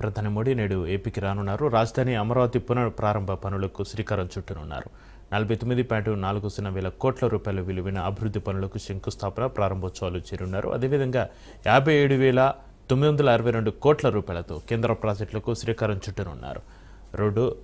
ప్రధాని మోడీ నేడు ఏపీకి రానున్నారు. రాజధాని అమరావతి పునః ప్రారంభ పనులకు శ్రీకారం చుట్టనున్నారు. నలభై తొమ్మిది పాయింట్ నాలుగు సున్నా వేల కోట్ల రూపాయల విలువైన అభివృద్ధి పనులకు శంకుస్థాపన ప్రారంభోత్సవాలు చేరున్నారు. అదేవిధంగా యాభై ఏడు వేల తొమ్మిది వందల అరవై రెండు కోట్ల రూపాయలతో కేంద్ర ప్రాజెక్టులకు శ్రీకారం చుట్టనున్నారు. రోడ్డు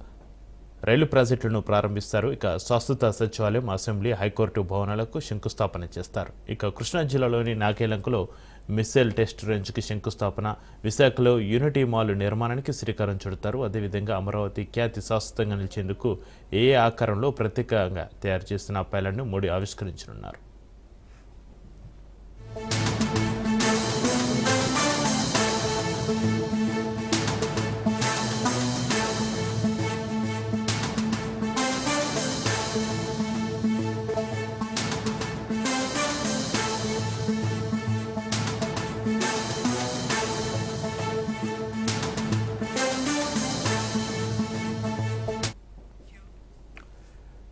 రైలు ప్రాజెక్టులను ప్రారంభిస్తారు. ఇక శాశ్వత సచివాలయం అసెంబ్లీ హైకోర్టు భవనాలకు శంకుస్థాపన చేస్తారు. ఇక కృష్ణా జిల్లాలోని నాకేలంకలో మిస్సైల్ టెస్ట్ రేంజ్కి శంకుస్థాపన. విశాఖలో యూనిటీ మాల్ నిర్మాణానికి శ్రీకారం చుడతారు. అదేవిధంగా అమరావతి ఖ్యాతి శాశ్వతంగా నిలిచేందుకు ఏ ఆకారంలో ప్రత్యేకంగా తయారు చేసిన పైలట్ను మోడీ ఆవిష్కరించనున్నారు.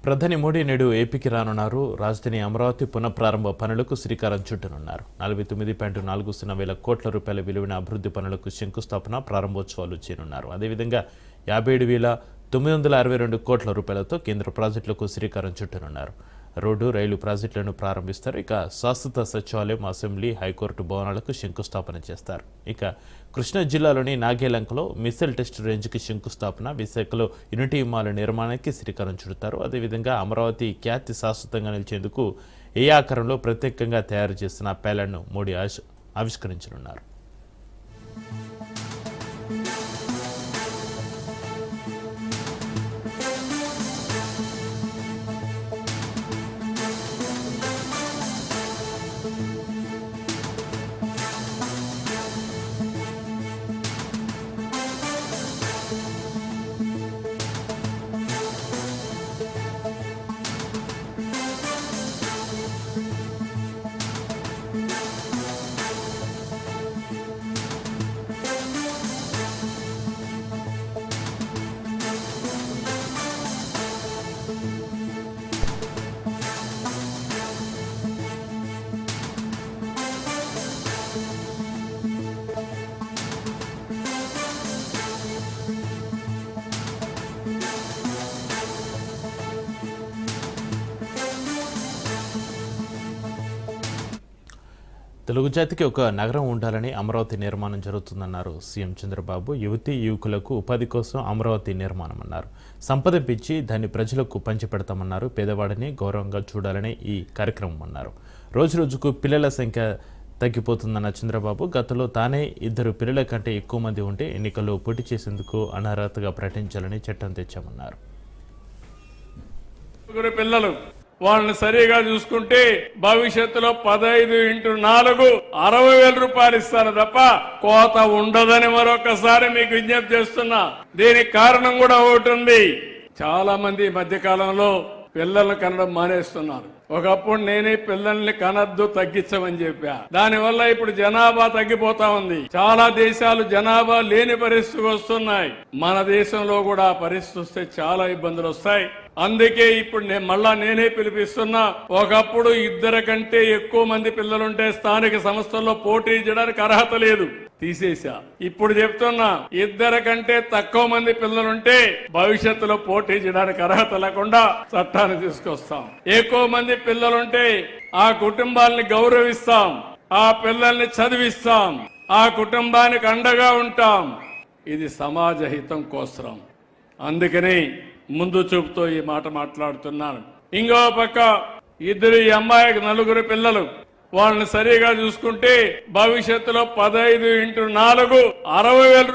ప్రధాని మోడీ నేడు ఏపీకి రానున్నారు. రాజధాని అమరావతి పునఃప్రారంభ పనులకు శ్రీకారం చుట్టనున్నారు. నలభై తొమ్మిది పాయింట్ నాలుగు సున్నా వేల కోట్ల రూపాయల విలువైన అభివృద్ధి పనులకు శంకుస్థాపన ప్రారంభోత్సవాలు చేయనున్నారు అదేవిధంగా యాభై ఏడు వేల తొమ్మిది వందల అరవై రెండు కోట్ల రూపాయలతో కేంద్ర ప్రాజెక్టులకు శ్రీకారం చుట్టనున్నారు. రోడ్డు రైలు ప్రాజెక్టులను ప్రారంభిస్తారు. ఇక శాశ్వత సచివాలయం అసెంబ్లీ హైకోర్టు భవనాలకు శంకుస్థాపన చేస్తారు. ఇక కృష్ణా జిల్లాలోని నాగేలంకలో మిసైల్ టెస్ట్ రేంజ్కి శంకుస్థాపన విశాఖలో యూనిటీ మాల్ నిర్మాణానికి శ్రీకారం చుడతారు. అదేవిధంగా అమరావతి ఖ్యాతి శాశ్వతంగా నిలిచేందుకు ఏ ఆకారంలో ప్రత్యేకంగా తయారు చేసిన ప్యాలెట్ను మోడీ ఆవిష్- ఆవిష్కరించనున్నారు. తెలుగు జాతికి ఒక నగరం ఉండాలని అమరావతి నిర్మాణం జరుగుతుందన్నారు సీఎం చంద్రబాబు. యువతి యువకులకు ఉపాధి కోసం అమరావతి నిర్మాణం అన్నారు. సంపద పిచ్చి దాన్ని ప్రజలకు పంచిపెడతామన్నారు. పేదవాడిని గౌరవంగా చూడాలని ఈ కార్యక్రమం అన్నారు. రోజు రోజుకు పిల్లల సంఖ్య తగ్గిపోతుందన్న చంద్రబాబు గతంలో తానే ఇద్దరు పిల్లల కంటే ఎక్కువ మంది ఉంటే ఎన్నికల్లో పోటీ చేసేందుకు అనర్హతగా ప్రకటించాలని చట్టం తెచ్చామన్నారు. పిల్లలు వాళ్ళని సరిగా చూసుకుంటే భవిష్యత్తులో పదహైదు ఇంటూ నాలుగు అరవై వేల రూపాయలు ఇస్తారు తప్ప కోత ఉండదని మరొకసారి మీకు విజ్ఞప్తి చేస్తున్నా. దీనికి కారణం కూడా ఒకటి ఉంది. చాలా మంది ఈ మధ్య కాలంలో పిల్లల్ని కనడం మానేస్తున్నారు. ఒకప్పుడు నేనే పిల్లల్ని కనద్దు తగ్గించమని చెప్పా. దానివల్ల ఇప్పుడు జనాభా తగ్గిపోతా ఉంది. చాలా దేశాలు జనాభా లేని పరిస్థితికి వస్తున్నాయి. మన దేశంలో కూడా పరిస్థితి వస్తే చాలా ఇబ్బందులు వస్తాయి. అందుకే ఇప్పుడు నేను మళ్ళా నేనే పిలిపిస్తున్నా. ఒకప్పుడు ఇద్దరు కంటే ఎక్కువ మంది పిల్లలుంటే స్థానిక సంస్థల్లో పోటీ చేయడానికి అర్హత లేదు. తీసేశా. ఇప్పుడు చెప్తున్నా ఇద్దరు కంటే తక్కువ మంది పిల్లలుంటే భవిష్యత్తులో పోటీ చేయడానికి అర్హత లేకుండా చట్టాన్ని తీసుకొస్తాం. ఎక్కువ మంది పిల్లలుంటే ఆ కుటుంబాలని గౌరవిస్తాం. ఆ పిల్లల్ని చదివిస్తాం. ఆ కుటుంబానికి అండగా ఉంటాం. ఇది సమాజ హితం కోసరం. అందుకని ముందు చూపుతో ఈ మాట మాట్లాడుతున్నాను. ఇంకో పక్క ఇద్దరు ఈ అమ్మాయికి నలుగురు పిల్లలు. వాళ్ళని సరిగా చూసుకుంటే భవిష్యత్తులో పదహైదు ఇంటూ నాలుగు అరవై వేల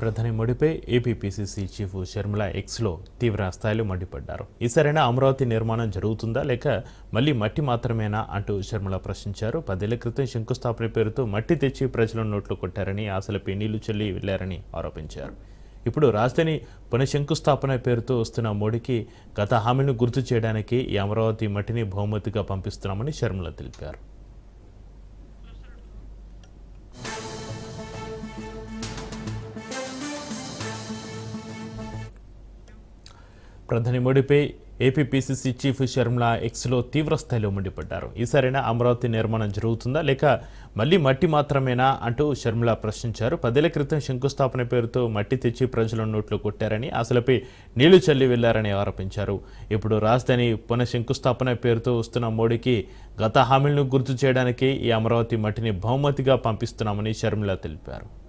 ప్రధాని మోడీపై ఏపీపీసీసీ చీఫ్ షర్మిల ఎక్స్లో తీవ్ర స్థాయిలో మండిపడ్డారు. ఈసారైనా అమరావతి నిర్మాణం జరుగుతుందా లేక మళ్ళీ మట్టి మాత్రమేనా అంటూ షర్మిల ప్రశ్నించారు. పదేళ్ళ క్రితం శంకుస్థాపన పేరుతో మట్టి తెచ్చి ప్రజల నోట్లు కొట్టారని ఆశలపై నీళ్ళు చెల్లి వెళ్ళారని ఆరోపించారు. ఇప్పుడు రాజధాని పునఃశంకుస్థాపన పేరుతో వస్తున్న మోడీకి గత హామీలను గుర్తు చేయడానికి ఈ అమరావతి మట్టిని బహుమతిగా పంపిస్తున్నామని షర్మిల తెలిపారు. ప్రధాని మోడీపై ఏపీపీసీసీ చీఫ్ షర్మిల ఎక్స్లో తీవ్రస్థాయిలో మండిపడ్డారు. ఈసారైనా అమరావతి నిర్మాణం జరుగుతుందా లేక మళ్ళీ మట్టి మాత్రమేనా అంటూ షర్మిల ప్రశ్నించారు. పదేళ్ళ క్రితం శంకుస్థాపన పేరుతో మట్టి తెచ్చి ప్రజల నోట్లు కొట్టారని అసలుపై నీళ్ళు చల్లి వెళ్ళారని ఆరోపించారు. ఇప్పుడు రాజధాని పునః శంకుస్థాపన పేరుతో వస్తున్న మోడీకి గత హామీలను గుర్తు చేయడానికి ఈ అమరావతి మట్టిని బహుమతిగా పంపిస్తున్నామని షర్మిల తెలిపారు.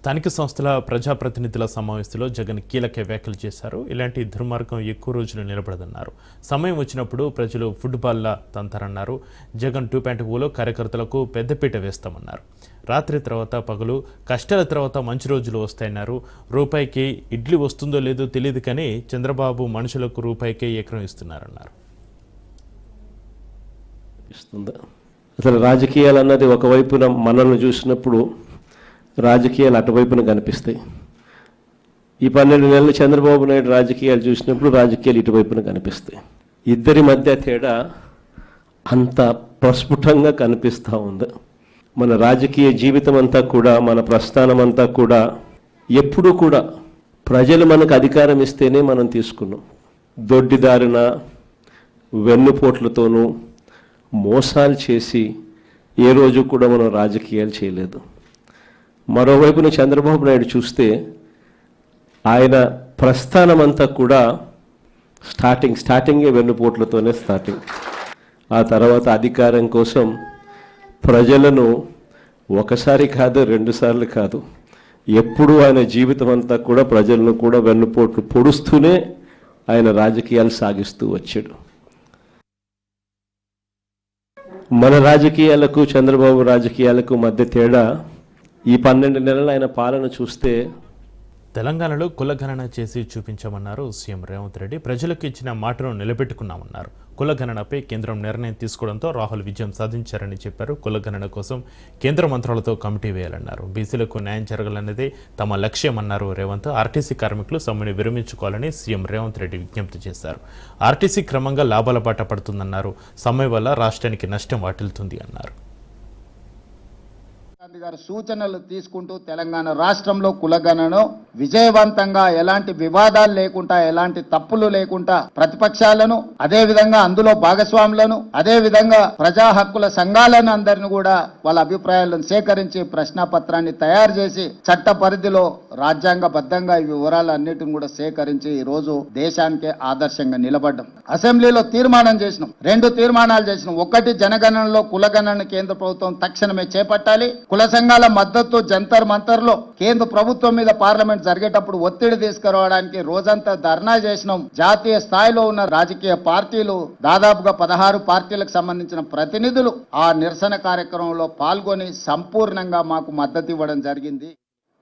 స్థానిక సంస్థల ప్రజాప్రతినిధుల సమావేశంలో జగన్ కీలక వ్యాఖ్యలు చేశారు. ఇలాంటి దుర్మార్గం ఎక్కువ రోజులు నిలబడదన్నారు. సమయం వచ్చినప్పుడు ప్రజలు ఫుట్బాల్లా తంతారన్నారు. జగన్ టూ పాయింట్ ఓలో కార్యకర్తలకు పెద్దపీట వేస్తామన్నారు. రాత్రి తర్వాత పగలు కష్టాల తర్వాత మంచి రోజులు వస్తాయన్నారు. రూపాయికి ఇడ్లీ వస్తుందో లేదో తెలియదు కానీ చంద్రబాబు మనుషులకు రూపాయికే ఎకరం ఇస్తున్నారన్నారు. ఇస్తుందా? అసలు రాజకీయాలు అన్నది ఒకవైపున మనల్ని చూసినప్పుడు రాజకీయాలు అటువైపున కనిపిస్తాయి. ఈ పన్నెండు నెలలు చంద్రబాబు నాయుడు రాజకీయాలు చూసినప్పుడు రాజకీయాలు ఇటువైపున కనిపిస్తాయి. ఇద్దరి మధ్య తేడా అంత ప్రస్ఫుటంగా కనిపిస్తూ ఉంది. మన రాజకీయ జీవితం అంతా కూడా మన ప్రస్థానం అంతా కూడా ఎప్పుడూ కూడా ప్రజలు మనకు అధికారం ఇస్తేనే మనం తీసుకున్నాం. దొడ్డిదారిన వెన్నుపోట్లతోనూ మోసాలు చేసి ఏ రోజు కూడా మనం రాజకీయాలు చేయలేదు. మరోవైపున చంద్రబాబు నాయుడు చూస్తే ఆయన ప్రస్థానం అంతా కూడా స్టార్టింగ్ స్టార్టింగే వెన్నుపోట్లతోనే స్టార్టింగ్. ఆ తర్వాత అధికారం కోసం ప్రజలను ఒకసారి కాదు రెండుసార్లు కాదు ఎప్పుడూ ఆయన జీవితం అంతా కూడా ప్రజలను కూడా వెన్నుపోట్లు పొడుస్తూనే ఆయన రాజకీయాలు సాగిస్తూ వచ్చాడు. మన రాజకీయాలకు చంద్రబాబు రాజకీయాలకు మధ్య తేడా ఈ పన్నెండు నెలలు ఆయన పాలన చూస్తే తెలంగాణలో కులగణన చేసి చూపించామన్నారు సీఎం రేవంత్ రెడ్డి. ప్రజలకు ఇచ్చిన మాటను నిలబెట్టుకున్నామన్నారు. కులగణనపై కేంద్రం నిర్ణయం తీసుకోవడంతో రాహుల్ విజయం సాధించారని చెప్పారు. కులగణన కోసం కేంద్ర మంత్రులతో కమిటీ వేయాలన్నారు. బీసీలకు న్యాయం జరగాలన్నదే తమ లక్ష్యమన్నారు రేవంత్. ఆర్టీసీ కార్మికులు సమ్మెను విరమించుకోవాలని సీఎం రేవంత్ రెడ్డి విజ్ఞప్తి చేశారు. ఆర్టీసీ క్రమంగా లాభాల బాట పడుతుందన్నారు. సమ్మె వల్ల రాష్ట్రానికి నష్టం వాటిల్తుంది అన్నారు. గాంధీ గారి సూచనలు తీసుకుంటూ తెలంగాణ రాష్ట్రంలో కులగణను విజయవంతంగా ఎలాంటి వివాదాలు లేకుండా ఎలాంటి తప్పులు లేకుండా ప్రతిపక్షాలను అదే విధంగా అందులో భాగస్వాములను అదే విధంగా ప్రజా హక్కుల సంఘాలను అందరిని కూడా వాళ్ళ అభిప్రాయాలను సేకరించి ప్రశ్నాపత్రాన్ని తయారు చేసి చట్ట పరిధిలో రాజ్యాంగబద్ధంగా ఈ వివరాలన్నిటిని కూడా సేకరించి ఈ రోజు దేశానికే ఆదర్శంగా నిలబడ్డం. అసెంబ్లీలో తీర్మానం చేసినాం. రెండు తీర్మానాలు చేసినాం. ఒకటి జనగణనలో కులగణన కేంద్ర ప్రభుత్వం తక్షణమే చేపట్టాలి. కుల సంఘాల మద్దతు జంతర్ మంతర్లో కేంద్ర ప్రభుత్వం మీద పార్లమెంట్ జరిగేటప్పుడు ఒత్తిడి తీసుకురావడానికి రోజంతా ధర్నా చేసినాం. జాతీయ స్థాయిలో ఉన్న రాజకీయ పార్టీలు దాదాపుగా పదహారు పార్టీలకు సంబంధించిన ప్రతినిధులు ఆ నిరసన కార్యక్రమంలో పాల్గొని సంపూర్ణంగా మాకు మద్దతు ఇవ్వడం జరిగింది.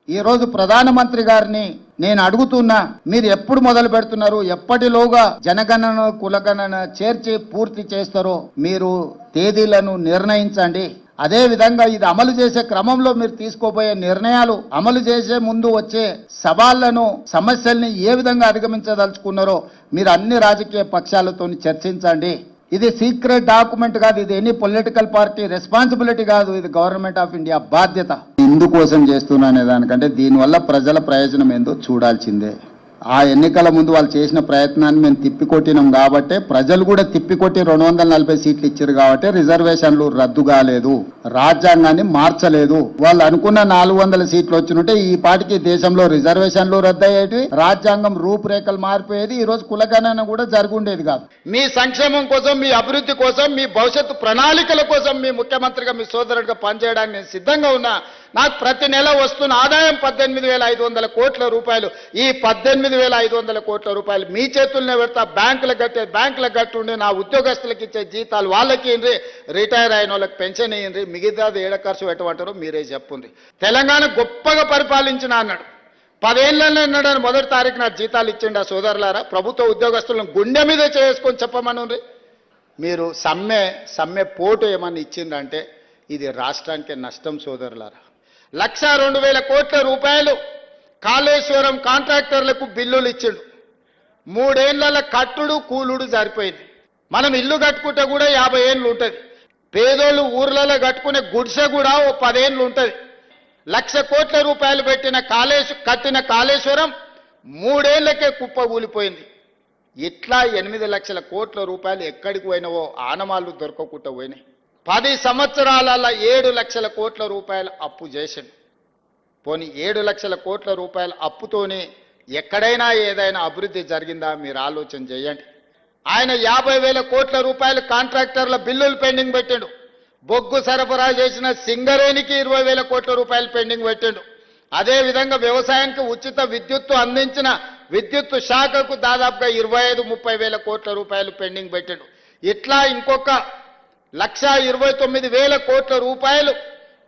ఈ రోజు ప్రధానమంత్రి గారిని నేను అడుగుతున్నా మీరు ఎప్పుడు మొదలు పెడుతున్నారు? ఎప్పటిలోగా జనగణన కులగణన చేర్చి పూర్తి చేస్తారో మీరు తేదీలను నిర్ణయించండి. అదేవిధంగా ఇది అమలు చేసే క్రమంలో మీరు తీసుకోబోయే నిర్ణయాలు అమలు చేసే ముందు వచ్చే సవాళ్ళను సమస్యల్ని ఏ విధంగా అధిగమించదలుచుకున్నారో మీరు అన్ని రాజకీయ పక్షాలతో చర్చించండి. ఇది సీక్రెట్ డాక్యుమెంట్ కాదు ఇది ఎనీ పొలిటికల్ పార్టీ రెస్పాన్సిబిలిటీ కాదు ఇది గవర్నమెంట్ ఆఫ్ ఇండియా బాధ్యత. ఇందుకోసం చేస్తున్నానే దానికంటే దీనివల్ల ప్రజల ప్రయోజనం ఏందో చూడాల్సిందే. ఆ ఎన్నికల ముందు వాళ్ళు చేసిన ప్రయత్నాన్ని మేము తిప్పికొట్టినాం కాబట్టే ప్రజలు కూడా తిప్పికొట్టి రెండు వందల నలభై సీట్లు ఇచ్చారు కాబట్టి రిజర్వేషన్లు రద్దు కాలేదు. రాజ్యాంగాన్ని మార్చలేదు. వాళ్ళు అనుకున్న నాలుగు వందల సీట్లు వచ్చినట్టే ఈ పాటికి దేశంలో రిజర్వేషన్లు రద్దయ్యేటి రాజ్యాంగం రూపురేఖలు మారిపోయేది ఈ రోజు కులగణన కూడా జరుగుండేది కాదు. మీ సంక్షేమం కోసం మీ అభివృద్ధి కోసం మీ భవిష్యత్తు ప్రణాళికల కోసం మీ ముఖ్యమంత్రిగా మీ సోదరుడిగా పనిచేయడానికి నేను సిద్ధంగా ఉన్నా. నాకు ప్రతి నెల వస్తున్న ఆదాయం పద్దెనిమిది వేల ఐదు వందల కోట్ల రూపాయలు. ఈ పద్దెనిమిది వేల ఐదు వందల కోట్ల రూపాయలు మీ చేతుల్నే పెడతా. బ్యాంకులకు కట్టే బ్యాంకులకు కట్టుండి నా ఉద్యోగస్తులకు ఇచ్చే జీతాలు వాళ్ళకి ఇండ్రి రిటైర్ అయిన వాళ్ళకి పెన్షన్ ఇయ్యండి మిగతాది ఏడ ఖర్చు పెట్టమంటారో మీరే చెప్పుంది తెలంగాణ గొప్పగా పరిపాలించిన అన్నాడు. పదేళ్ళలో అన్నాడు మొదటి తారీఖు నా జీతాలు ఇచ్చిండు ఆ సోదరులారా? ప్రభుత్వ ఉద్యోగస్తులను గుండె మీద చేసుకొని చెప్పమనుండ్రి. మీరు సమ్మె సమ్మె పోటు ఏమన్నా ఇచ్చిందంటే ఇది రాష్ట్రానికి నష్టం సోదరులారా. లక్ష రెండు వేల కోట్ల రూపాయలు కాళేశ్వరం కాంట్రాక్టర్లకు బిల్లులు ఇచ్చిండు. మూడేళ్ళ కట్టుడు కూలుడు సరిపోయింది మనం ఇల్లు కట్టుకుంటే కూడా యాభై ఏళ్ళు ఉంటుంది. పేదోళ్ళు ఊర్లలో కట్టుకునే గుడిసె కూడా ఓ పదేళ్ళు ఉంటుంది. లక్ష కోట్ల రూపాయలు పెట్టిన కాళేశ్వ కట్టిన కాళేశ్వరం మూడేళ్ళకే కుప్ప కూలిపోయింది ఇట్లా ఎనిమిది లక్షల కోట్ల రూపాయలు ఎక్కడికి పోయినవో ఆనమాళ్ళు దొరకకుండా పోయినాయి. పది సంవత్సరాలలో ఏడు లక్షల కోట్ల రూపాయలు అప్పు చేసిండు. పోనీ ఏడు లక్షల కోట్ల రూపాయల అప్పుతోనే ఎక్కడైనా ఏదైనా అభివృద్ధి జరిగిందా మీరు ఆలోచన చేయండి. ఆయన యాభై వేల కోట్ల రూపాయలు కాంట్రాక్టర్ల బిల్లులు పెండింగ్ పెట్టాడు. బొగ్గు సరఫరా చేసిన సింగరేణికి ఇరవై వేల కోట్ల రూపాయలు పెండింగ్ పెట్టాడు. అదేవిధంగా వ్యవసాయానికి ఉచిత విద్యుత్తు అందించిన విద్యుత్ శాఖకు దాదాపుగా ఇరవై ఐదు ముప్పై వేల కోట్ల రూపాయలు పెండింగ్ పెట్టాడు. ఇట్లా ఇంకొక లక్ష ఇరవై తొమ్మిది వేల కోట్ల రూపాయలు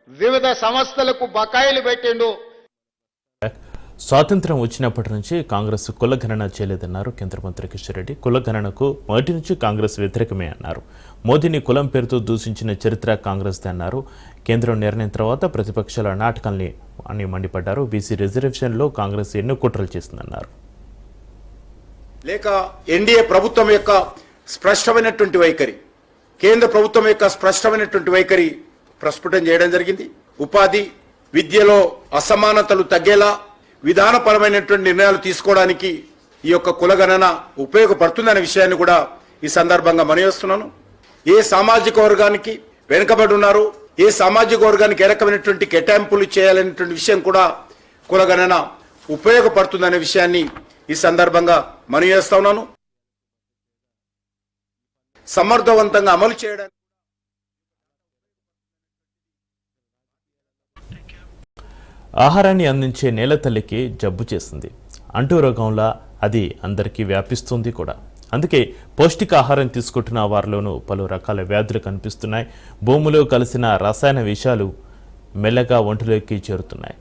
వివిధ సంస్థలకు బకాయిలు పెట్టిండు. స్వాతంత్రం వచ్చినప్పటి నుంచి కాంగ్రెస్ కులగణన చేయలేదన్నారు కేంద్ర మంత్రి కిషన్ రెడ్డి. కులగణనకు మొదటి నుంచి కాంగ్రెస్ వ్యతిరేకమే అన్నారు. మోదీని కులం పేరుతో దూషించిన చరిత్ర కాంగ్రెస్దే అన్నారు. కేంద్రం నిర్ణయం తర్వాత ప్రతిపక్షాల నాటకాల్ని అని మండిపడ్డారు. బీసీ రిజర్వేషన్లో కాంగ్రెస్ ఎన్నో కుట్రలు చేసిందన్నారు. లేక ఎన్డీఏ ప్రభుత్వం యొక్క స్పష్టమైనటువంటి వైఖరి. కేంద్ర ప్రభుత్వం యొక్క స్పష్టమైనటువంటి వైఖరి ప్రస్ఫుటం చేయడం జరిగింది. ఉపాధి విద్యలో అసమానతలు తగ్గేలా విధానపరమైనటువంటి నిర్ణయాలు తీసుకోవడానికి ఈ యొక్క కులగణన ఉపయోగపడుతుందనే విషయాన్ని కూడా ఈ సందర్భంగా మనయోస్తున్నాను ఏ సామాజిక వర్గానికి వెనుకబడి ఉన్నారు ఏ సామాజిక వర్గానికి ఏ రకమైనటువంటి కేటాయింపులు చేయాలనేటువంటి విషయం కూడా కులగణన ఉపయోగపడుతుందనే విషయాన్ని ఈ సందర్భంగా మనవి చేస్తా ఉన్నాను. సమర్థవంతంగా అమలు చేయడానికి ఆహారాన్ని అందించే నేల తల్లికి జబ్బు చేసింది. అంటూ రోగంలా అది అందరికీ వ్యాపిస్తుంది కూడా. అందుకే పౌష్టికాహారం తీసుకుంటున్న వారిలోనూ పలు రకాల వ్యాధులు కనిపిస్తున్నాయి. భూమిలో కలిసిన రసాయన విషాలు మెల్లగా ఒంటిలోకి చేరుతున్నాయి.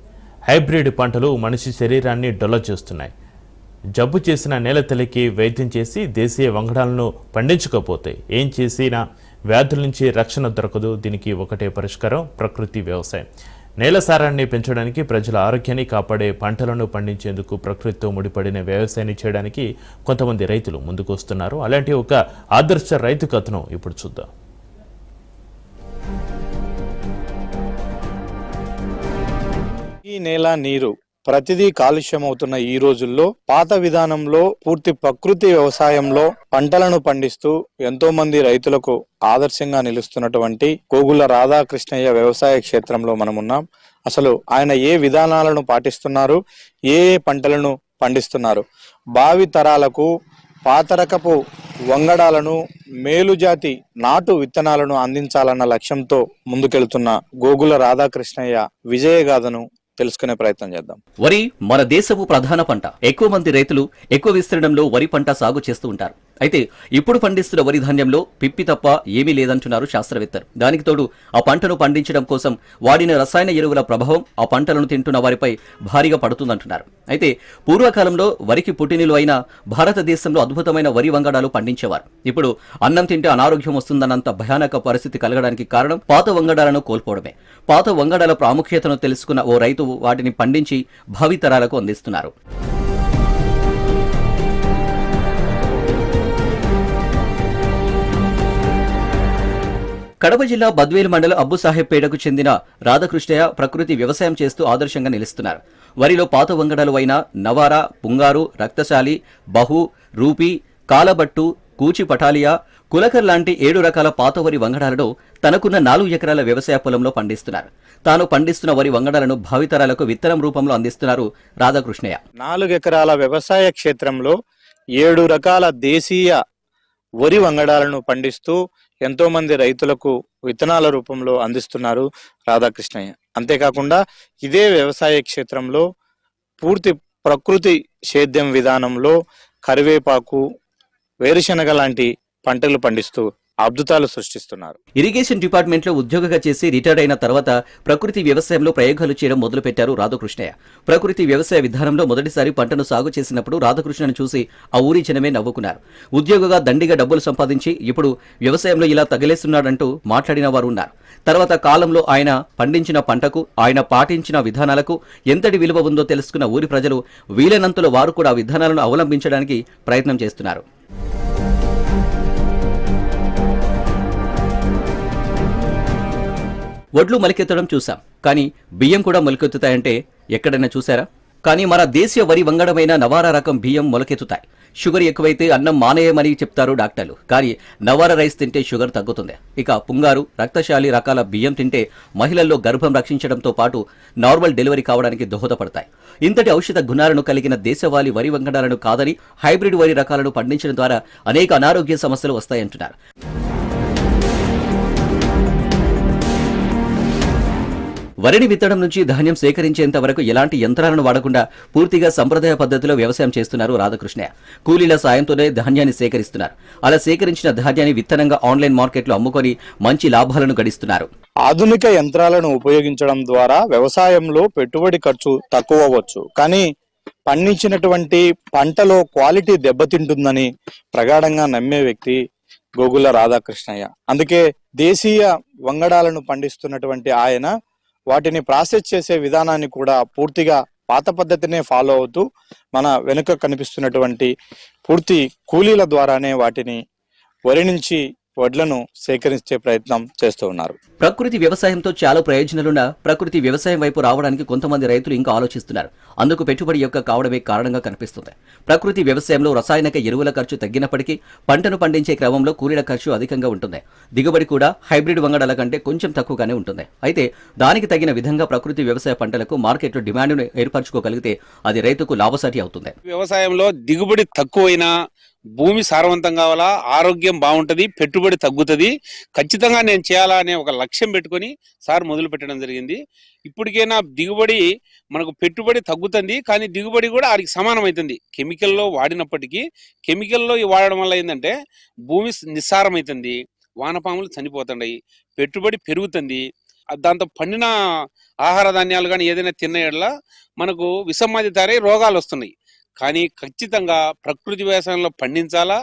హైబ్రిడ్ పంటలు మనిషి శరీరాన్ని డొల్ల చేస్తున్నాయి. జబ్బు చేసిన నేల తల్లికి వైద్యం చేసి దేశీయ వంగడాలను పండించకపోతే ఏం చేసినా వ్యాధుల నుంచి రక్షణ దొరకదు. దీనికి ఒకటే పరిష్కారం ప్రకృతి వ్యవసాయం. నేల సారాన్ని పెంచడానికి ప్రజల ఆరోగ్యాన్ని కాపాడే పంటలను పండించేందుకు ప్రకృతితో ముడిపడిన వ్యవసాయాన్ని చేయడానికి కొంతమంది రైతులు ముందుకు వస్తున్నారు అలాంటి ఒక ఆదర్శ రైతు కథను ఇప్పుడు చూద్దాం. ఈ నేల నీరు ప్రతిదీ కాలుష్యం అవుతున్న ఈ రోజుల్లో పాత విధానంలో పూర్తి ప్రకృతి వ్యవసాయంలో పంటలను పండిస్తూ ఎంతో మంది రైతులకు ఆదర్శంగా నిలుస్తున్నటువంటి కోగుల రాధాకృష్ణయ్య వ్యవసాయ క్షేత్రంలో మనం ఉన్నాం. అసలు ఆయన ఏ విధానాలను పాటిస్తున్నారు? ఏ ఏ పంటలను పండిస్తున్నారు? భావి తరాలకు పాతరకపు వంగడాలను మేలుజాతి నాటు విత్తనాలను అందించాలన్న లక్ష్యంతో ముందుకెళ్తున్న గోగుల రాధాకృష్ణయ్య విజయగాథను తెలుసుకునే ప్రయత్నం చేద్దాం. వరి మన దేశపు ప్రధాన పంట. ఎక్కువ మంది రైతులు ఎక్కువ విస్తీర్ణంలో వరి పంట సాగు చేస్తూ ఉంటారు. అయితే ఇప్పుడు పండిస్తున్న వరి ధాన్యంలో పిప్పి తప్ప ఏమీ లేదంటున్నారు శాస్త్రవేత్తలు. దానికి తోడు ఆ పంటను పండించడం కోసం వాడిన రసాయన ఎరువుల ప్రభావం ఆ పంటలను తింటున్న వారిపై భారీగా పడుతుందంటున్నారు. అయితే పూర్వకాలంలో వరికి పుట్టినిలు అయిన భారతదేశంలో అద్భుతమైన వరి వంగడాలు పండించేవారు. ఇప్పుడు అన్నం తింటే అనారోగ్యం వస్తుందన్నంత భయానక పరిస్థితి కలగడానికి కారణం పాత వంగడాలను కోల్పోవడమే. పాత వంగడాల ప్రాముఖ్యతను తెలుసుకున్న ఓ రైతు వాటిని పండించి భావితరాలకు అందిస్తున్నారు. కడప జిల్లా బద్వేలు మండలం అబ్బు సాహెబ్ చెందిన రాధాకృష్ణయ్య ప్రకృతి వ్యవసాయం చేస్తూ ఆదర్శంగా నిలుస్తున్నారు. వరిలో పాత వంగడాలు అయిన నవారా పుంగారు రక్తశాలి బహు రూపీ కాలబట్టు కూచి పటాలియా కులకర్ లాంటి ఏడు రకాల పాత వరి వంగడాలను తనకున్న నాలుగు ఎకరాల వ్యవసాయ పొలంలో పండిస్తున్నారు. తాను పండిస్తున్న వరి వంగడాలను భావితరాలకు విత్తనం రూపంలో అందిస్తున్నారు రాధాకృష్ణయ్య. నాలుగు ఎకరాల వ్యవసాయ క్షేత్రంలో ఏడు రకాల దేశీయ వరి వంగడాలను పండిస్తూ ఎంతో మంది రైతులకు విత్తనాల రూపంలో అందిస్తున్నారు రాధాకృష్ణయ్య. అంతేకాకుండా ఇదే వ్యవసాయ క్షేత్రంలో పూర్తి ప్రకృతి సేద్యం విధానంలో కరివేపాకు వేరుశనగ లాంటి పంటలు పండిస్తూ అద్భుతాలు సృష్టిస్తున్నారు. ఇరిగేషన్ డిపార్ట్మెంట్లో ఉద్యోగిగా చేసి రిటైర్డ్ అయిన తర్వాత ప్రకృతి వ్యవసాయంలో ప్రయోగాలు చేయడం మొదలుపెట్టారు రాధాకృష్ణయ్య. ప్రకృతి వ్యవసాయ విధానంలో మొదటిసారి పంటను సాగు చేసినప్పుడు రాధాకృష్ణను చూసి ఆ ఊరి జనమే నవ్వుకున్నారు. ఉద్యోగగా దండిగా డబ్బులు సంపాదించి ఇప్పుడు వ్యవసాయంలో ఇలా తగిలేస్తున్నాడంటూ మాట్లాడిన వారు ఉన్నారు తర్వాత కాలంలో ఆయన పండించిన పంటకు ఆయన పాటించిన విధానాలకు ఎంతటి విలువ ఉందో తెలుసుకున్న ఊరి ప్రజలు వీలైనంతలో వారు కూడా ఆ విధానాలను అవలంబించడానికి ప్రయత్నం చేస్తున్నారు. వడ్లు మొలకెత్తడం చూశాం. కానీ బియ్యం కూడా మొలకెత్తుతాయంటే ఎక్కడైనా చూసారా కానీ మన దేశీయ వరి వంగడమైన నవారా రకం బియ్యం మొలకెత్తుతాయి. షుగర్ ఎక్కువైతే అన్నం మానేయమని చెప్తారు డాక్టర్లు. కానీ నవారా రైస్ తింటే షుగర్ తగ్గుతుంది. ఇక పుంగారు రక్తశాలి రకాల బియ్యం తింటే మహిళల్లో గర్భం రక్షించడంతో పాటు నార్మల్ డెలివరీ కావడానికి దోహదపడతాయి. ఇంతటి ఔషధ గుణాలను కలిగిన దేశవాళీ వరి వంగడాలను కాదని హైబ్రిడ్ వరి రకాలను పండించడం ద్వారా అనేక అనారోగ్య సమస్యలు వస్తాయంటున్నారు. వరిని విత్తడం నుంచి ధాన్యం సేకరించేంత వరకు ఎలాంటి యంత్రాలను వాడకుండా పూర్తిగా సంప్రదాయ పద్ధతిలో వ్యవసాయం చేస్తున్నారు రాధాకృష్ణయ్య కూలీల సాయంతోనే ధాన్యాన్ని సేకరిస్తున్నారు. అలా సేకరించిన ధాన్యాన్ని విత్తనంగా ఆన్లైన్ మార్కెట్లో అమ్ముకొని మంచి లాభాలను గడిస్తున్నారు. ఆధునిక యంత్రాలను ఉపయోగించడం ద్వారా వ్యవసాయంలో పెట్టుబడి ఖర్చు తక్కువ అవ్వచ్చు. కానీ పండించినటువంటి పంటలో క్వాలిటీ దెబ్బతింటుందని ప్రగాఢంగా నమ్మే వ్యక్తి గోగుల రాధాకృష్ణయ్య. అందుకే దేశీయ వంగడాలను పండిస్తున్నటువంటి ఆయన వాటిని ప్రాసెస్ చేసే విధానాన్ని కూడా పూర్తిగా పాత పద్ధతినే ఫాలో అవుతూ మన వెనుక కనిపిస్తున్నటువంటి పూర్తి కూలీల ద్వారానే వాటిని వరి నుంచి వడ్లను సేకరించే ప్రయత్నం చేస్తూ ఉన్నారు. ప్రకృతి వ్యవసాయంతో చాలా ప్రయోజనాలున్న ప్రకృతి వ్యవసాయం వైపు రావడానికి కొంతమంది రైతులు ఇంకా ఆలోచిస్తున్నారు. అందుకు పెట్టుబడి యొక్క కావడమే కారణంగా కనిపిస్తుంది. ప్రకృతి వ్యవసాయంలో రసాయనిక ఎరువుల ఖర్చు తగ్గినప్పటికీ పంటను పండించే క్రమంలో కూలీల ఖర్చు అధికంగా ఉంటుంది. దిగుబడి కూడా హైబ్రిడ్ వంగడాల కంటే కొంచెం తక్కువగానే ఉంటుంది. అయితే దానికి తగిన విధంగా ప్రకృతి వ్యవసాయ పంటలకు మార్కెట్లో డిమాండ్ను ఏర్పరచుకోగలిగితే అది రైతుకు లాభసాటి అవుతుంది. వ్యవసాయంలో దిగుబడి తక్కువైనా భూమి సారవంతం కావాలా? ఆరోగ్యం బాగుంటుంది పెట్టుబడి తగ్గుతుంది. ఖచ్చితంగా నేను చేయాలా అనే ఒక లక్ష్యం పెట్టుకొని సార్ మొదలు పెట్టడం జరిగింది. ఇప్పటికైనా దిగుబడి మనకు పెట్టుబడి తగ్గుతుంది కానీ దిగుబడి కూడా వారికి సమానమవుతుంది కెమికల్లో వాడినప్పటికీ కెమికల్లో వాడడం వల్ల ఏంటంటే భూమి నిస్సారమవుతుంది వానపాములు చనిపోతున్నాయి పెట్టుబడి పెరుగుతుంది. దాంతో పండిన ఆహార ధాన్యాలు కానీ ఏదైనా తిన్న ఎడల మనకు విసమ్మాది తారే రోగాలు వస్తున్నాయి. కానీ ఖచ్చితంగా ప్రకృతి వ్యవసాయంలో పండించాలా?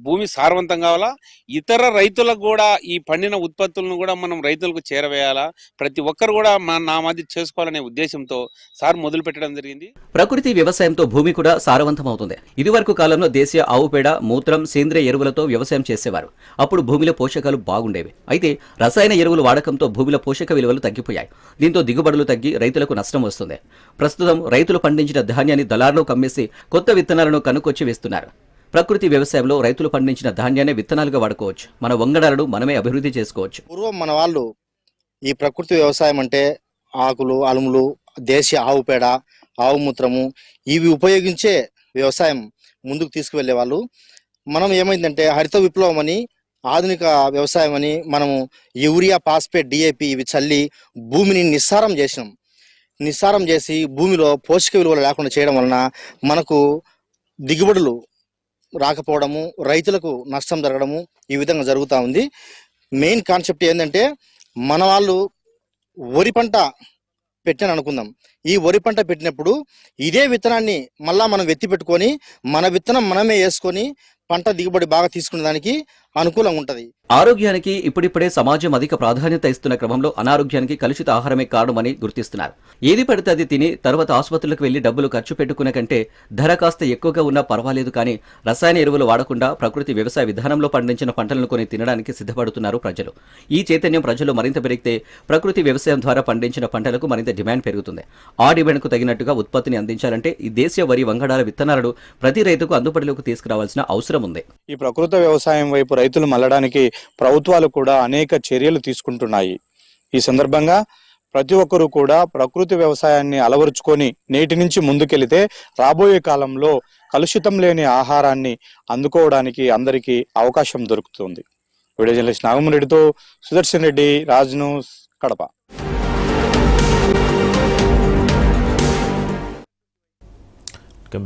భూమి సారవంతం కావాలా? ఇతర రైతులకు కూడా ఈ పండిన ఉత్పత్తులను కూడా మనం రైతులకు చేరవేయాలా? ప్రతి ఒక్కరు కూడా మన నా మాది చేసుకోవాలనే ఉద్దేశంతో సార్ మొదలు పెట్టడం జరిగింది. ప్రకృతి వ్యవసాయంతో భూమి కూడా సారవంతమవుతుంది ఇదివరకు కాలంలో దేశీయ ఆవు పేడ మూత్రం సేంద్రియ ఎరువులతో వ్యవసాయం చేసేవారు. అప్పుడు భూమిలో పోషకాలు బాగుండేవి. అయితే రసాయన ఎరువులు వాడకంతో భూమిలో పోషక విలువలు తగ్గిపోయాయి. దీంతో దిగుబడులు తగ్గి రైతులకు నష్టం వస్తుంది. ప్రస్తుతం రైతులు పండించిన ధాన్యాన్ని దళార్లో కమ్మేసి కొత్త విత్తనాలను కనుకొచ్చి వేస్తున్నారు. ప్రకృతి వ్యవసాయంలో రైతులు పండించిన ధాన్యాన్ని విత్తనాలుగా వాడుకోవచ్చు. మన వంగడాలను మనమే అభివృద్ధి చేసుకోవచ్చు. పూర్వం మన వాళ్ళు ఈ ప్రకృతి వ్యవసాయం అంటే ఆకులు అలుములు దేశీయ ఆవు పేడ ఆవు మూత్రము ఇవి ఉపయోగించే వ్యవసాయం ముందుకు తీసుకువెళ్ళే వాళ్ళు. మనం ఏమైందంటే హరిత విప్లవం అని ఆధునిక వ్యవసాయం అని మనము యూరియా పాస్పేట్ డిఏపి ఇవి చల్లి భూమిని నిస్సారం చేసినాం. నిస్సారం చేసి భూమిలో పోషక విలువలు లేకుండా చేయడం వలన మనకు దిగుబడులు రాకపోవడము రైతులకు నష్టం జరగడము ఈ విధంగా జరుగుతూ ఉంది. మెయిన్ కాన్సెప్ట్ ఏంటంటే మన వాళ్ళు వరి పంట పెట్టాను అనుకుందాం. ఈ వరి పంట పెట్టినప్పుడు ఇదే విత్తనాన్ని మళ్ళా మనం వెత్తి పెట్టుకొని మన విత్తనం మనమే వేసుకొని పంట దిగుబడి బాగా తీసుకునే దానికి అనుకూలంగా ఉంటది. ఆరోగ్యానికి ఇప్పుడిప్పుడే సమాజం అధిక ప్రాధాన్యత ఇస్తున్న క్రమంలో అనారోగ్యానికి కలుషిత ఆహారమే కారణమని గుర్తిస్తున్నారు. ఏది పడితే అది తిని తర్వాత ఆసుపత్రులకు వెళ్ళి డబ్బులు ఖర్చు పెట్టుకునే కంటే ధర కాస్త ఎక్కువగా ఉన్నా పర్వాలేదు కానీ రసాయన ఎరువులు వాడకుండా ప్రకృతి వ్యవసాయ విధానంలో పండించిన పంటలను కొని తినడానికి సిద్ధపడుతున్నారు ప్రజలు. ఈ చైతన్యం ప్రజలు మరింత పెరిగితే ప్రకృతి వ్యవసాయం ద్వారా పండించిన పంటలకు మరింత డిమాండ్ పెరుగుతుంది. ఆ డిమాండ్కు తగినట్టుగా ఉత్పత్తిని అందించాలంటే ఈ దేశీయ వరి వంగడాల విత్తనాలను ప్రతి రైతుకు అందుబాటులోకి తీసుకురావాల్సిన అవసరం ఉంది. ఈ ప్రకృతి వ్యవసాయం వైపు రైతులు మళ్ళడానికి ప్రభుత్వాలు కూడా అనేక చర్యలు తీసుకుంటున్నాయి. ఈ సందర్భంగా ప్రతి ఒక్కరూ కూడా ప్రకృతి వ్యవసాయాన్ని అలవరుచుకొని నేటి నుంచి ముందుకెళితే రాబోయే కాలంలో కలుషితం లేని ఆహారాన్ని అందుకోవడానికి అందరికీ అవకాశం దొరుకుతుంది. వీడియో జర్నలిస్ట్ నాగమన్ రెడ్డితో సుదర్శన్ రెడ్డి రాజ్ న్యూస్ కడప.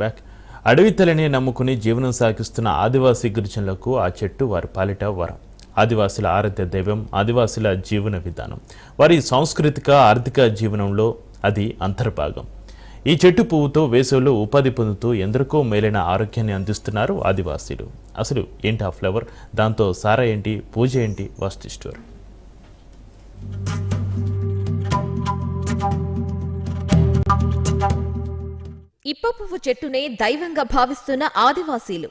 బ్యాక్ అడవి తలని నమ్ముకుని జీవనం సాగిస్తున్న ఆదివాసీ గిరిజనులకు ఆ చెట్టు వారి పాలిట వరం. ఆదివాసుల ఆరాధ్య దైవం ఆదివాసుల జీవన విధానం. వారి సాంస్కృతిక ఆర్థిక జీవనంలో అది అంతర్భాగం. ఈ చెట్టు పువ్వుతో వేసవిలో ఉపాధి పొందుతూ ఎందరికో మేలైన ఆరోగ్యాన్ని అందిస్తున్నారు ఆదివాసీలు. అసలు ఏంటి ఆ ఫ్లవర్? దాంతో సారా ఏంటి? పూజ ఏంటి? వాస్తు ఇప్ప పువ్వు చెట్టునే దైవంగా భావిస్తున్న ఆదివాసీలు.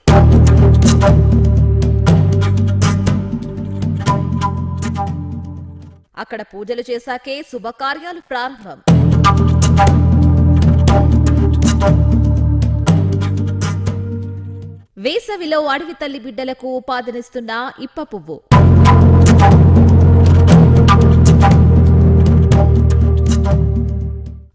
అక్కడ పూజలు చేశాకే శుభకార్యాలు ప్రారంభం. వేసవిలో అడవి తల్లి బిడ్డలకు ఉపాధినిస్తున్న ఇప్ప పువ్వు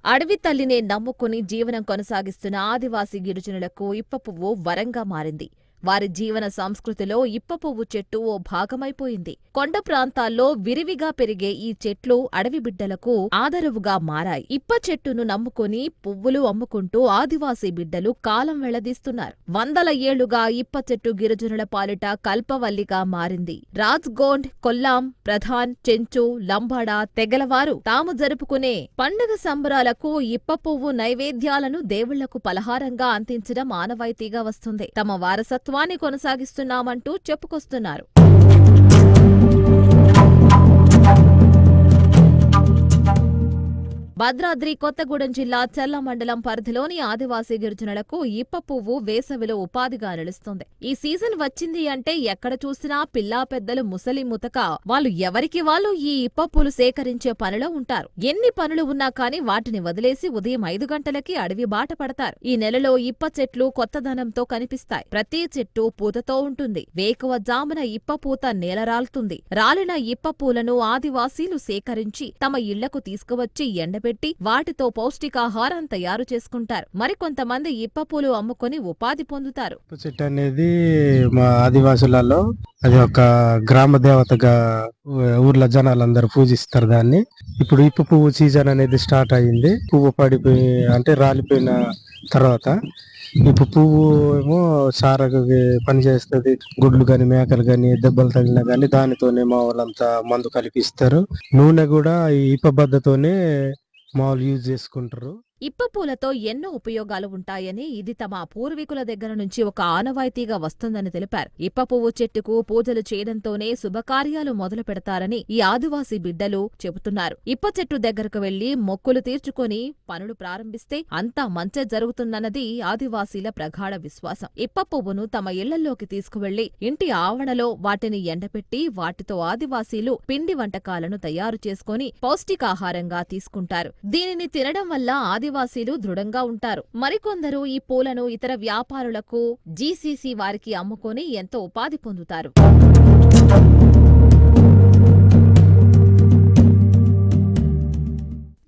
అడవి తల్లినే నమ్ముకుని జీవనం కొనసాగిస్తున్న ఆదివాసీ గిరిజనులకు ఇప్ప పువ్వు వరంగా మారింది. వారి జీవన సంస్కృతిలో ఇప్ప పువ్వు చెట్టు ఓ భాగమైపోయింది. కొండ ప్రాంతాల్లో విరివిగా పెరిగే ఈ చెట్లు అడవి బిడ్డలకు ఆదరవుగా మారాయి. ఇప్ప చెట్టును నమ్ముకుని పువ్వులు అమ్ముకుంటూ ఆదివాసీ బిడ్డలు కాలం వెళ్ళదీస్తున్నారు వందల ఏళ్ళుగా ఇప్ప చెట్టు గిరిజనుల పాలిట కల్పవల్లిగా మారింది. రాజ్గోండ్ కొల్లాం ప్రధాన్ చెంచు లంబాడా తెగలవారు తాము జరుపుకునే పండుగ సంబరాలకు ఇప్ప పువ్వు నైవేద్యాలను దేవుళ్ళకు పలహారంగా అందించడం ఆనవాయితీగా వస్తుంది. తమ వారసత్వాన్ని కొనసాగిస్తున్నామంటూ చెప్పుకొస్తున్నారు. భద్రాద్రి కొత్తగూడెం జిల్లా చెల్ల మండలం పరిధిలోని ఆదివాసీ గిరిజనులకు ఇప్ప పువ్వు వేసవిలో ఉపాధిగా నిలుస్తుంది. ఈ సీజన్ వచ్చింది అంటే ఎక్కడ చూసినా పిల్లా పెద్దలు ముసలి ముతక. వాళ్ళు ఎవరికి వాళ్ళు ఈ ఇప్ప పూలు సేకరించే పనిలో ఉంటారు. ఎన్ని పనులు ఉన్నా కానీ వాటిని వదిలేసి ఉదయం ఐదు గంటలకి అడవి బాట పడతారు. ఈ నెలలో ఇప్ప చెట్లు కొత్తదనంతో కనిపిస్తాయి. ప్రతి చెట్టు పూతతో ఉంటుంది. వేకువ జామున ఇప్ప పూత నేలరాలుతుంది. రాలిన ఇప్ప పూలను ఆదివాసీలు సేకరించి తమ ఇళ్ళకు తీసుకువచ్చి ఎండ ఎండబెట్టి వాటితో పౌష్టికాహారం తయారు చేసుకుంటారు. మరికొంతమంది ఇప్ప పూలు అమ్ముకొని ఉపాధి పొందుతారు. చెట్టు అనేది మా ఆదివాసులలో అది ఒక గ్రామ దేవతగా ఊర్ల జనాలందరూ పూజిస్తారు దాన్ని. ఇప్పుడు ఇప్ప పువ్వు సీజన్ అనేది స్టార్ట్ అయ్యింది పువ్వు పడిపోయి అంటే రాలిపోయిన తర్వాత ఇప్పుడు పువ్వు ఏమో సారకు పని చేస్తుంది. గుడ్లు కానీ మేకలు కానీ దెబ్బలు తగిలినా కానీ దానితోనే మా వాళ్ళంతా మందు కలిపిస్తారు. నూనె కూడా ఈ ఇప్ప బద్దతోనే మామూలు యూజ్ చేసుకుంటారు. ఇప్పపూలతో ఎన్నో ఉపయోగాలు ఉంటాయని ఇది తమ పూర్వీకుల దగ్గర నుంచి ఒక ఆనవాయితీగా వస్తుందని తెలిపారు. ఇప్పపువ్వు చెట్టుకు పూజలు చేయడంతోనే శుభకార్యాలు మొదలు పెడతారని ఈ ఆదివాసీ బిడ్డలు చెబుతున్నారు. ఇప్ప చెట్టు దగ్గరకు వెళ్ళి మొక్కులు తీర్చుకొని పనులు ప్రారంభిస్తే అంతా మంచే జరుగుతుందన్నది ఆదివాసీల ప్రగాఢ విశ్వాసం. ఇప్ప పువ్వును తమ ఇళ్ళలోకి తీసుకువెళ్ళి ఇంటి ఆవరణలో వాటిని ఎండపెట్టి వాటితో ఆదివాసీలు పిండి వంటకాలను తయారు చేసుకొని పౌష్టికాహారంగా తీసుకుంటారు. దీనిని తినడం వల్ల ఆదివాసీలు దృఢంగా ఉంటారు. మరికొందరు ఈ పూలను ఇతర వ్యాపారులకు జీసీసీ వారికి అమ్ముకొని ఎంతో ఉపాధి పొందుతారు.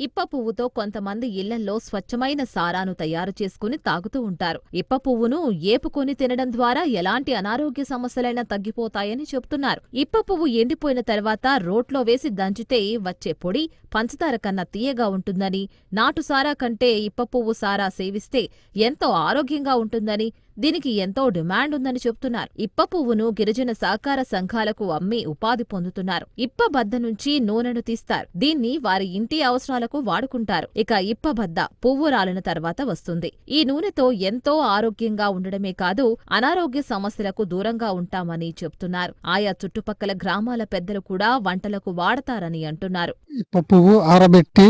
ఇప్ప పువ్వుతో కొంతమంది ఇళ్ళల్లో స్వచ్ఛమైన సారాను తయారు చేసుకుని తాగుతూ ఉంటారు. ఇప్ప పువ్వును ఏపుకొని తినడం ద్వారా ఎలాంటి అనారోగ్య సమస్యలైనా తగ్గిపోతాయని చెబుతున్నారు. ఇప్ప పువ్వు ఎండిపోయిన తర్వాత రోట్లో వేసి దంచితే వచ్చే పొడి పంచదార కన్నా తీయగా ఉంటుందని నాటు సారా కంటే ఇప్ప పువ్వు సారా సేవిస్తే ఎంతో ఆరోగ్యంగా ఉంటుందని దీనికి ఎంతో డిమాండ్ ఉందని చెప్తున్నారు. ఇప్ప పువ్వును గిరిజన సహకార సంఘాలకు అమ్మి ఉపాధి పొందుతున్నారు. ఇప్ప బద్ద నుంచి నూనెను తీస్తారు. దీన్ని వారి ఇంటి అవసరాలకు వాడుకుంటారు. ఇక ఇప్ప బద్ద పువ్వు రాలిన తర్వాత వస్తుంది. ఈ నూనెతో ఎంతో ఆరోగ్యంగా ఉండడమే కాదు అనారోగ్య సమస్యలకు దూరంగా ఉంటామని చెప్తున్నారు. ఆయా చుట్టుపక్కల గ్రామాల పెద్దలు కూడా వంటలకు వాడతారని అంటున్నారు. ఇప్ప పువ్వు ఆరబెట్టి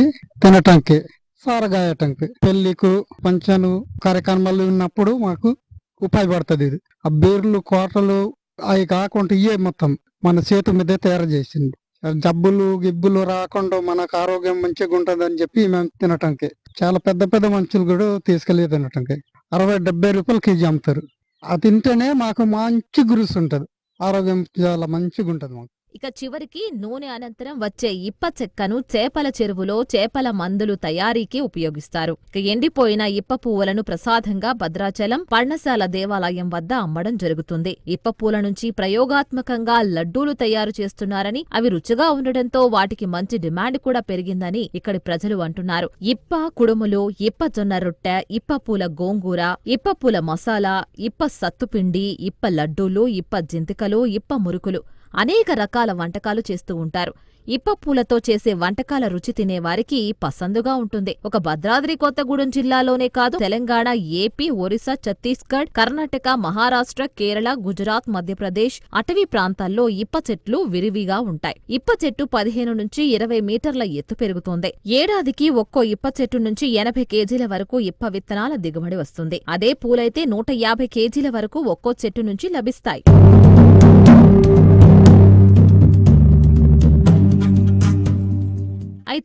తినటానికి సారగాయటంకి పెళ్ళికు పంచను కార్యక్రమాలు ఉన్నప్పుడు మాకు ఉపయోగపడుతుంది ఇది. ఆ బీర్లు కోటలు అవి కాకుండా ఇవే మొత్తం మన చేతి మీదే తయారు చేసింది. జబ్బులు గిబ్బులు రాకుండా మనకు ఆరోగ్యం మంచిగా ఉంటుందని చెప్పి మేము తినటానికి చాలా పెద్ద పెద్ద మనుషులు కూడా తీసుకెళ్ళి తినటానికి అరవై డెబ్బై రూపాయలు కేజీ అమ్ముతారు. అది తింటేనే మాకు మంచి గురుసు ఉంటుంది. ఆరోగ్యం చాలా మంచిగా ఉంటుంది మాకు. ఇక చివరికి నూనె అనంతరం వచ్చే ఇప్ప చెక్కను చేపల చెరువులో చేపల మందులు తయారీకి ఉపయోగిస్తారు. ఇక ఎండిపోయిన ఇప్ప పువ్వులను ప్రసాదంగా భద్రాచలం పర్ణశాల దేవాలయం వద్ద అమ్మడం జరుగుతుంది. ఇప్ప పూల నుంచి ప్రయోగాత్మకంగా లడ్డూలు తయారు చేస్తున్నారని అవి రుచిగా ఉండడంతో వాటికి మంచి డిమాండ్ కూడా పెరిగిందని ఇక్కడి ప్రజలు అంటున్నారు. ఇప్ప కుడుములు ఇప్ప జొన్న రొట్టె ఇప్ప పూల గోంగూర ఇప్ప పూల మసాలా ఇప్ప సత్తుపిండి ఇప్ప లడ్డూలు ఇప్ప జింతికలు ఇప్ప మురుకులు. అనేక రకాల వంటకాలు చేస్తూ ఉంటారు. ఇప్పపూలతో చేసే వంటకాల రుచి తినేవారికి పసందుగా ఉంటుంది. ఒక భద్రాద్రి కొత్తగూడెం జిల్లాలోనే కాదు తెలంగాణ ఏపీ ఒరిస్సా ఛత్తీస్గఢ్ కర్ణాటక మహారాష్ట్ర కేరళ గుజరాత్ మధ్యప్రదేశ్ అటవీ ప్రాంతాల్లో ఇప్ప చెట్లు విరివిగా ఉంటాయి. ఇప్ప చెట్టు పదిహేను నుంచి ఇరవై మీటర్ల ఎత్తు పెరుగుతోంది. ఏడాదికి ఒక్కో ఇప్ప చెట్టు నుంచి ఎనభై కేజీల వరకు ఇప్ప విత్తనాల దిగుబడి వస్తుంది. అదే పూలైతే నూట యాభై కేజీల వరకు ఒక్కో చెట్టు నుంచి లభిస్తాయి.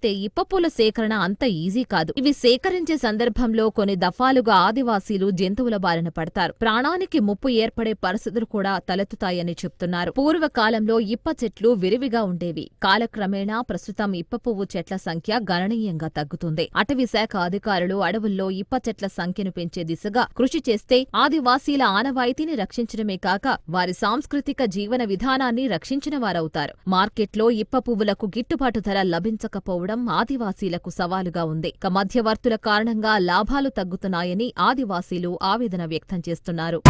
అయితే ఇప్పపూల సేకరణ అంత ఈజీ కాదు. ఇవి సేకరించే సందర్భంలో కొన్ని దఫాలుగా ఆదివాసీలు జంతువుల బారిన పడతారు. ప్రాణానికి ముప్పు ఏర్పడే పరిస్థితులు కూడా తలెత్తుతాయని చెప్తున్నారు. పూర్వకాలంలో ఇప్ప చెట్లు విరివిగా ఉండేవి. కాలక్రమేణా ప్రస్తుతం ఇప్ప పువ్వు చెట్ల సంఖ్య గణనీయంగా తగ్గుతుంది. అటవీ శాఖ అధికారులు అడవుల్లో ఇప్ప చెట్ల సంఖ్యను పెంచే దిశగా కృషి చేస్తే ఆదివాసీల ఆనవాయితీని రక్షించడమే కాక వారి సాంస్కృతిక జీవన విధానాన్ని రక్షించిన వారవుతారు. మార్కెట్లో ఇప్ప పువ్వులకు గిట్టుబాటు ధర లభించకపోవడం ఆదివాసీలకు సవాలుగా ఉంది. ఇక మధ్యవర్తుల కారణంగా లాభాలు తగ్గుతున్నాయని ఆదివాసీలు ఆవేదన వ్యక్తం చేస్తున్నారు.